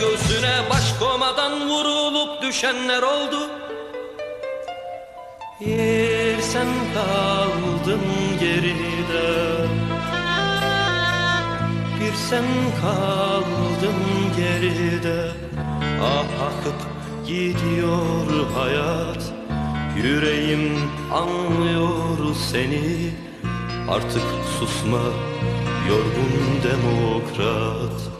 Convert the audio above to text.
göğsüne baş komadan vurulup düşenler oldu. Yer sen kaldın geride. Bir sen kaldın geride. Ah akıp gidiyor hayat. Yüreğim anlıyor seni. Artık susma yorgun demokrat